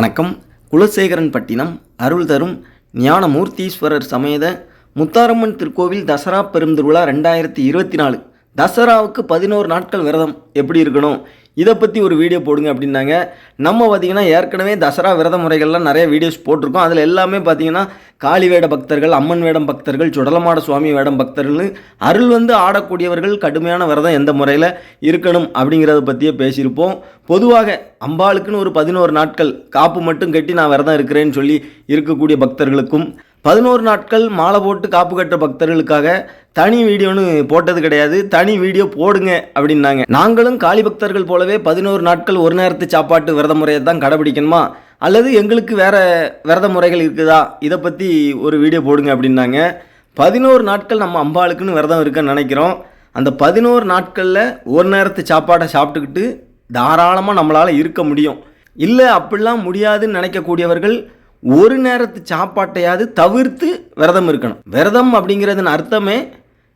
வணக்கம். குலசேகரன் பட்டினம் அருள் தரும் ஞானமூர்த்தீஸ்வரர் சமேத முத்தாரம்மன் திருக்கோவில் தசரா பெருந்திருவிழா ரெண்டாயிரத்தி இருபத்தி நாலு. தசராவுக்கு பதினோரு நாட்கள் விரதம். எப்படி இருக்கணும்? இதை பற்றி ஒரு வீடியோ போடுங்க அப்படின்னாங்க. நம்ம பார்த்திங்கன்னா ஏற்கனவே தசரா விரத முறைகள்லாம் நிறைய வீடியோஸ் போட்டிருக்கோம். அதில் எல்லாமே பார்த்திங்கன்னா காளி வேட பக்தர்கள் அம்மன் வேடம் பக்தர்கள் சுடலமாட சுவாமி வேடம் பக்தர்கள் அருள் வந்து ஆடக்கூடியவர்கள் கடுமையான விரதம் எந்த முறையில் இருக்கணும் அப்படிங்கிறத பற்றியே பேசியிருப்போம். பொதுவாக அம்பாளுக்குன்னு ஒரு பதினோரு நாட்கள் காப்பு மட்டும் கட்டி நான் விரதம் இருக்கிறேன்னு சொல்லி இருக்கக்கூடிய பக்தர்களுக்கும் பதினோரு நாட்கள் மாலை போட்டு காப்பு கட்டுற பக்தர்களுக்காக தனி வீடியோன்னு போட்டது கிடையாது. தனி வீடியோ போடுங்க அப்படின்னாங்க. நாங்களும் காளி பக்தர்கள் போலவே பதினோரு நாட்கள் ஒரு நேரத்து சாப்பாட்டு விரத முறையை தான் கடைபிடிக்கணுமா? அல்லது எங்களுக்கு வேறு விரத முறைகள் இருக்குதா? இதை பற்றி ஒரு வீடியோ போடுங்க அப்படின்னாங்க. பதினோரு நாட்கள் நம்ம அம்பாளுக்குன்னு விரதம் இருக்குன்னு நினைக்கிறோம். அந்த பதினோரு நாட்களில் ஒரு நேரத்து சாப்பாடை சாப்பிட்டுக்கிட்டு தாராளமாக நம்மளால் இருக்க முடியும். இல்லை அப்படிலாம் முடியாதுன்னு நினைக்கக்கூடியவர்கள் ஒரு நேரத்து சாப்பாட்டையாவது தவிர்த்து விரதம் இருக்கணும். விரதம் அப்படிங்கிறதுன்னு அர்த்தமே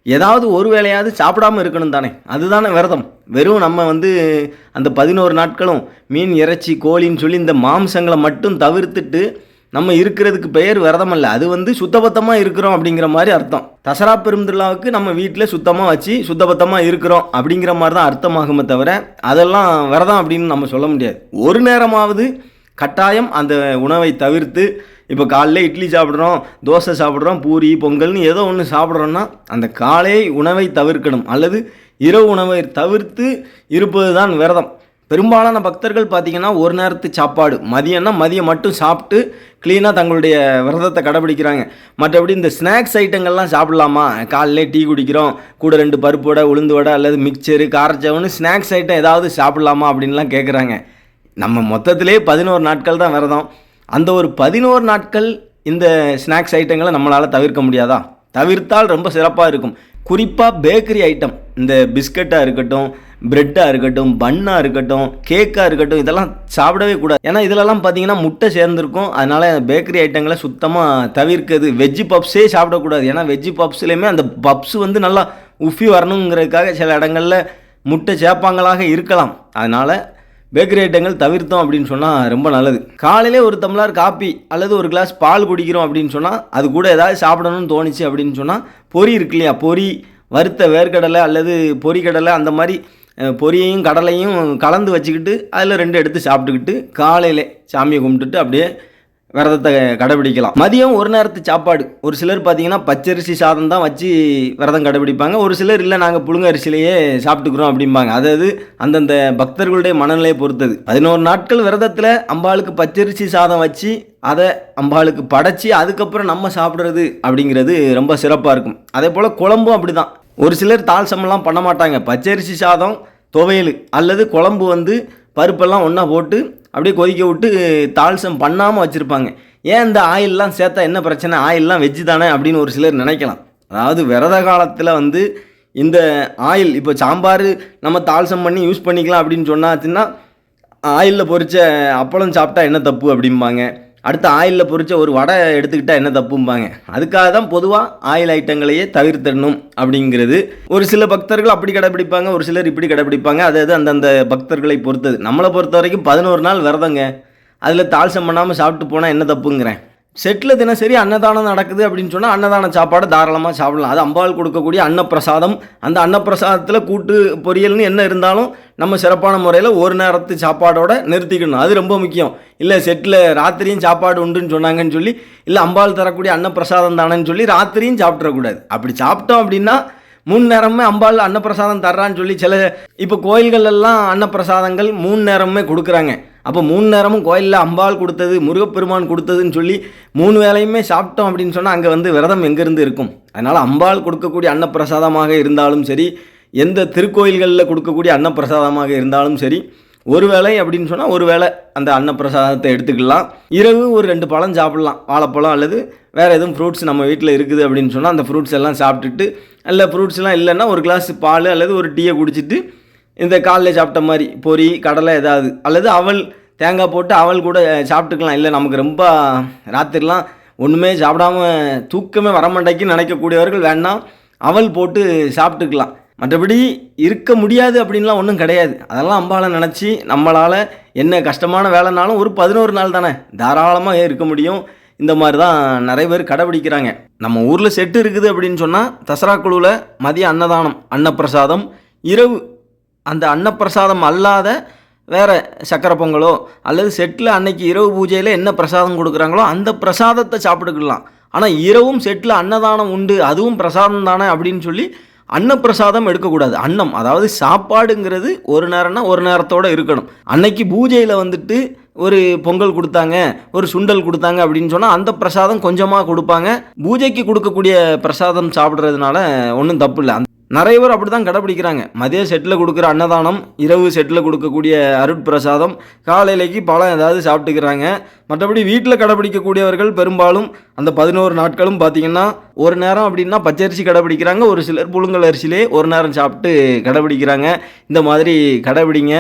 ஏதாவது ஒரு வேளையாவது சாப்பிடாம இருக்கணும் தானே? அதுதானே விரதம். வெறும் நம்ம வந்து அந்த பதினோரு நாட்களும் மீன் இறைச்சி கோழின்னு சொல்லி இந்த மாம்சங்களை மட்டும் தவிர்த்துட்டு நம்ம இருக்கிறதுக்கு பெயர் விரதம் அல்ல. அது வந்து சுத்தபத்தமாக இருக்கிறோம் அப்படிங்கிற மாதிரி அர்த்தம். தசரா பெருந்திருவிழாவுக்கு நம்ம வீட்டில் சுத்தமாக வச்சு சுத்தபத்தமாக இருக்கிறோம் அப்படிங்கிற மாதிரி தான் அர்த்தமாகுமே தவிர அதெல்லாம் விரதம் அப்படின்னு நம்ம சொல்ல முடியாது. ஒரு நேரமாவது கட்டாயம் அந்த உணவை தவிர்த்து இப்போ காலைல இட்லி சாப்பிட்றோம் தோசை சாப்பிட்றோம் பூரி பொங்கல்னு ஏதோ ஒன்று சாப்பிட்றோன்னா அந்த காலை உணவை தவிர்க்கணும். அல்லது இரவு உணவை தவிர்த்து இருப்பது தான் விரதம். பெரும்பாலான பக்தர்கள் பார்த்தீங்கன்னா ஒரு நேரத்து சாப்பாடு மதியம்னா மதியம் மட்டும் சாப்பிட்டு க்ளீனாக தங்களுடைய விரதத்தை கடைபிடிக்கிறாங்க. மற்றபடி இந்த ஸ்நாக்ஸ் ஐட்டங்கள்லாம் சாப்பிட்லாமா? காலையிலே டீ குடிக்கிறோம் கூட ரெண்டு பருப்பு வடை உளுந்து வடை அல்லது மிக்சரு காரச்சவனு ஸ்நாக்ஸ் ஐட்டம் ஏதாவது சாப்பிட்லாமா அப்படின்லாம் கேட்குறாங்க நம்ம மொத்தத்திலே பதினோரு நாட்கள் தான் விரதம். அந்த ஒரு பதினோரு நாட்கள் இந்த ஸ்நாக்ஸ் ஐட்டங்களை நம்மளால் தவிர்க்க முடியாதா? தவிர்த்தால் ரொம்ப சிறப்பாக இருக்கும். குறிப்பாக பேக்கரி ஐட்டம் இந்த பிஸ்கட்டாக இருக்கட்டும் பிரெட்டாக இருக்கட்டும் பன்னாக இருக்கட்டும் கேக்காக இருக்கட்டும் இதெல்லாம் சாப்பிடவே கூடாது. ஏன்னா இதிலலாம் பார்த்தீங்கன்னா முட்டை சேர்ந்துருக்கும். அதனால் பேக்கரி ஐட்டங்களை சுத்தமாக தவிர்க்கிறது வெஜ்ஜு பப்ஸே சாப்பிடக்கூடாது. ஏன்னா வெஜ்ஜு பப்ஸ்லேயுமே அந்த பப்ஸ் வந்து நல்லா உஃபி வரணுங்கிறதுக்காக சில இடங்களில் முட்டை சேப்பாங்களாக இருக்கலாம். அதனால் பேக்கரி ஐட்டங்கள் தவிர்த்தோம் அப்படின்னு சொன்னால் ரொம்ப நல்லது. காலையிலே ஒரு தம்ளார் காப்பி அல்லது ஒரு கிளாஸ் பால் குடிக்கிறோம் அப்படின்னு சொன்னால் அது கூட ஏதாவது சாப்பிடணும்னு தோணுச்சு அப்படின்னு சொன்னால் பொரி இருக்கு இல்லையா? பொரி வறுத்த வேர்க்கடலை அல்லது பொரிக்கடலை அந்த மாதிரி பொரியையும் கடலையும் கலந்து வச்சுக்கிட்டு அதில் ரெண்டு எடுத்து சாப்பிட்டுக்கிட்டு காலையில் சாமியை கும்பிட்டுட்டு அப்படியே விரதத்தை கடைபிடிக்கலாம். மதியம் ஒரு நேரத்து சாப்பாடு. ஒரு சிலர் பார்த்தீங்கன்னா பச்சரிசி சாதம் தான் வச்சு விரதம் கடைபிடிப்பாங்க. ஒரு சிலர் இல்லை நாங்கள் புழுங்க அரிசியிலேயே சாப்பிட்டுக்கிறோம் அப்படிம்பாங்க. அதாவது அந்தந்த பக்தர்களுடைய மனநிலையை பொறுத்தது. பதினோரு நாட்கள் விரதத்தில் அம்பாளுக்கு பச்சரிசி சாதம் வச்சு அதை அம்பாளுக்கு படைச்சி அதுக்கப்புறம் நம்ம சாப்பிட்றது அப்படிங்கிறது ரொம்ப சிறப்பாக இருக்கும். அதே போல் குழம்பும் அப்படி தான் ஒரு சிலர் தாள் பண்ண மாட்டாங்க. பச்சரிசி சாதம் துவையல் அல்லது குழம்பு வந்து பருப்பெல்லாம் ஒன்றா போட்டு அப்படியே கொதிக்க விட்டு தாள்சம் பண்ணாமல் வச்சுருப்பாங்க. ஏன் இந்த ஆயிலெலாம் சேர்த்தா என்ன பிரச்சனை? ஆயிலெலாம் வெஜ்ஜு தானே அப்படின்னு ஒரு சிலர் நினைக்கலாம். அதாவது விரத காலத்தில் வந்து இந்த ஆயில் இப்போ சாம்பார் நம்ம தாள்சம் பண்ணி யூஸ் பண்ணிக்கலாம் அப்படின்னு சொன்னாச்சுன்னா ஆயிலில் பொறிச்ச அப்பளம் சாப்பிட்டா என்ன தப்பு அப்படிம்பாங்க. அடுத்து ஆயிலில் பொறிச்ச ஒரு வடை எடுத்துக்கிட்டால் என்ன தப்பும்பாங்க? அதுக்காக தான் பொதுவாக ஆயில் ஐட்டங்களையே தவிர்த்திடணும் அப்படிங்கிறது. ஒரு சில பக்தர்கள் அப்படி கடைப்பிடிப்பாங்க ஒரு சிலர் இப்படி கடைப்பிடிப்பாங்க அதாவது அந்தந்த பக்தர்களை பொறுத்தது. நம்மளை பொறுத்த வரைக்கும் பதினோரு நாள் விரதங்க. அதில் தாழ்சம் பண்ணாமல் சாப்பிட்டு போனால் என்ன தப்புங்கிறேன். செட்டில் தினசரி அன்னதானம் நடக்குது அப்படின்னு சொன்னால் அன்னதான சாப்பாடு தாராளமாக சாப்பிடலாம். அது அம்பாள் கொடுக்கக்கூடிய அன்னப்பிரசாதம். அந்த அன்னப்பிரசாதத்தில் கூட்டு பொரியல்னு என்ன இருந்தாலும் நம்ம சிறப்பான முறையில் ஒரு நேரத்து சாப்பாடோட நிறுத்திக்கணும். அது ரொம்ப முக்கியம். இல்லை செட்டில் ராத்திரியும் சாப்பாடு உண்டுன்னு சொன்னாங்கன்னு சொல்லி இல்லை அம்பாள் தரக்கூடிய அன்னப்பிரசாதம் தானேன்னு சொல்லி ராத்திரியும் சாப்பிட்றக்கூடாது அப்படி சாப்பிட்டோம் அப்படின்னா மூணு நேரமே அம்பாள் அன்னப்பிரசாதம் தர்றான்னு சொல்லி சில இப்போ கோயில்கள் எல்லாம் அன்னப்பிரசாதங்கள் மூணு நேரமே கொடுக்குறாங்க. அப்போ மூணு நேரமும் கோயிலில் அம்பாள் கொடுத்தது முருகப்பெருமான் கொடுத்ததுன்னு சொல்லி மூணு வேலையுமே சாப்பிட்டோம் அப்படின்னு சொன்னால் அங்கே வந்து விரதம் எங்கேருந்து இருக்கும்? அதனால் அம்பாள் கொடுக்கக்கூடிய அன்னப்பிரசாதமாக இருந்தாலும் சரி எந்த திருக்கோயில்களில் கொடுக்கக்கூடிய அன்னப்பிரசாதமாக இருந்தாலும் சரி ஒரு வேளை அப்படின்னு சொன்னால் ஒரு வேளை அந்த அன்னப்பிரசாதத்தை எடுத்துக்கலாம். இரவு ஒரு ரெண்டு பழம் சாப்பிட்லாம். வாழைப்பழம் அல்லது வேறு எதுவும் ஃப்ரூட்ஸ் நம்ம வீட்டில் இருக்குது அப்படின்னு சொன்னால் அந்த ஃப்ரூட்ஸ் எல்லாம் சாப்பிட்டுட்டு இல்லை ஃப்ரூட்ஸ்லாம் இல்லைன்னா ஒரு கிளாஸ் பால் அல்லது ஒரு டீயை குடிச்சிட்டு இந்த காலைல சாப்பிட்ட மாதிரி பொரி கடலை ஏதாவது அல்லது அவல் தேங்காய் போட்டு அவல் கூட சாப்பிட்டுக்கலாம். இல்லை நமக்கு ரொம்ப ராத்திரிலாம் ஒன்றுமே சாப்பிடாம தூக்கமே வரமாட்டேக்குன்னு நினைக்கக்கூடியவர்கள் வேணாம் அவல் போட்டு சாப்பிட்டுக்கலாம். மற்றபடி இருக்க முடியாது அப்படின்லாம் ஒன்றும் கிடையாது. அதெல்லாம் அம்பாவில் நினச்சி நம்மளால் என்ன கஷ்டமான வேலைனாலும் ஒரு பதினோரு நாள் தானே தாராளமாக இருக்க முடியும். இந்த மாதிரி தான் நிறைய பேர் கடைபிடிக்கிறாங்க. நம்ம ஊரில் செட்டு இருக்குது அப்படின்னு சொன்னால் தசரா குழுவில் மதிய அன்னதானம் அன்னப்பிரசாதம் இரவு அந்த அன்னப்பிரசாதம் அல்லாத வேற சக்கரை பொங்கலோ அல்லது செட்டில் அன்னைக்கு இரவு பூஜையில் என்ன பிரசாதம் கொடுக்குறாங்களோ அந்த பிரசாதத்தை சாப்பிட்டுக்கலாம். ஆனால் இரவும் செட்டில் அன்னதானம் உண்டு அதுவும் பிரசாதம் தானே அப்படின்னு சொல்லி அன்னப்பிரசாதம் எடுக்கக்கூடாது. அன்னம் அதாவது சாப்பாடுங்கிறது ஒரு நேரம்னா ஒரு நேரத்தோடு இருக்கணும். அன்னைக்கு பூஜையில் வந்துட்டு ஒரு பொங்கல் கொடுத்தாங்க ஒரு சுண்டல் கொடுத்தாங்க அப்படின்னு சொன்னால் அந்த பிரசாதம் கொஞ்சமாக கொடுப்பாங்க. பூஜைக்கு கொடுக்கக்கூடிய பிரசாதம் சாப்பிட்றதுனால ஒன்றும் தப்பு இல்லை. நிறைய பேர் அப்படி தான் கடைப்பிடிக்கிறாங்க. மதிய செட்டில் கொடுக்குற அன்னதானம் இரவு செட்டில் கொடுக்கக்கூடிய அருட்பிரசாதம் காலையிலைக்கு பழம் ஏதாவது சாப்பிட்டுக்கிறாங்க. மற்றபடி வீட்டில் கடைப்பிடிக்கக்கூடியவர்கள் பெரும்பாலும் அந்த பதினோரு நாட்களும் பார்த்திங்கன்னா ஒரு நேரம் அப்படின்னா பச்சரிசி கடைப்பிடிக்கிறாங்க ஒரு சிலர் புழுங்கல் அரிசியிலே ஒரு நேரம் சாப்பிட்டு கடைப்பிடிக்கிறாங்க. இந்த மாதிரி கடைப்பிடிங்க.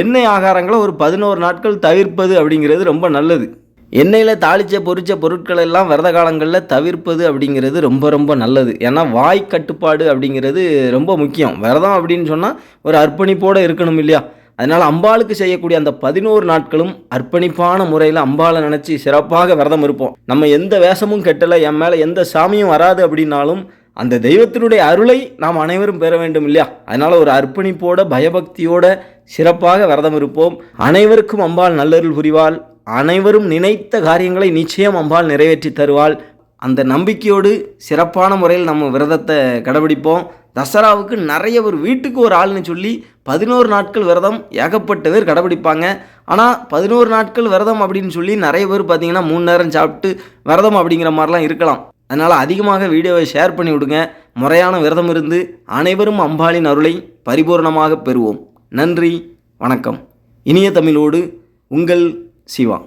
எண்ணெய் ஆகாரங்களை ஒரு பதினோரு நாட்கள் தவிர்ப்பது அப்படிங்கிறது ரொம்ப நல்லது. எண்ணெயில் தாளித்த பொறித்த பொருட்கள் எல்லாம் விரத காலங்களில் தவிர்ப்பது அப்படிங்கிறது ரொம்ப ரொம்ப நல்லது. ஏன்னா வாய் கட்டுப்பாடு அப்படிங்கிறது ரொம்ப முக்கியம். விரதம் அப்படின்னு சொன்னால் ஒரு அர்ப்பணிப்போடு இருக்கணும் இல்லையா? அதனால் அம்பாளுக்கு செய்யக்கூடிய அந்த பதினோரு நாட்களும் அர்ப்பணிப்பான முறையில் அம்பாளை நினச்சி சிறப்பாக விரதம் இருப்போம். நம்ம எந்த வேஷமும் கெட்டலை என் மேலே எந்த சாமியும் வராது அப்படின்னாலும் அந்த தெய்வத்தினுடைய அருளை நாம் அனைவரும் பெற வேண்டும் இல்லையா? அதனால் ஒரு அர்ப்பணிப்போட பயபக்தியோட சிறப்பாக விரதம் இருப்போம். அனைவருக்கும் அம்பாள் நல்லருள் புரிவாள். அனைவரும் நினைத்த காரியங்களை நிச்சயம் அம்பாள் நிறைவேற்றி தருவாள். அந்த நம்பிக்கையோடு சிறப்பான முறையில் நம்ம விரதத்தை கடைபிடிப்போம். தசராவுக்கு நிறைய ஒரு வீட்டுக்கு ஒரு ஆள்னு சொல்லி பதினோரு நாட்கள் விரதம் ஏகப்பட்ட பேர் கடைபிடிப்பாங்க. ஆனால் பதினோரு நாட்கள் விரதம் அப்படின்னு சொல்லி நிறைய பேர் பார்த்தீங்கன்னா மூணு நேரம் சாப்பிட்டு விரதம் அப்படிங்கிற மாதிரிலாம் இருக்கலாம். அதனால் அதிகமாக வீடியோவை ஷேர் பண்ணி விடுங்க. முறையான விரதம் இருந்து அனைவரும் அம்பாளின் அருளை பரிபூர்ணமாக பெறுவோம். நன்றி வணக்கம். இனிய தமிழோடு உங்கள் சிவா.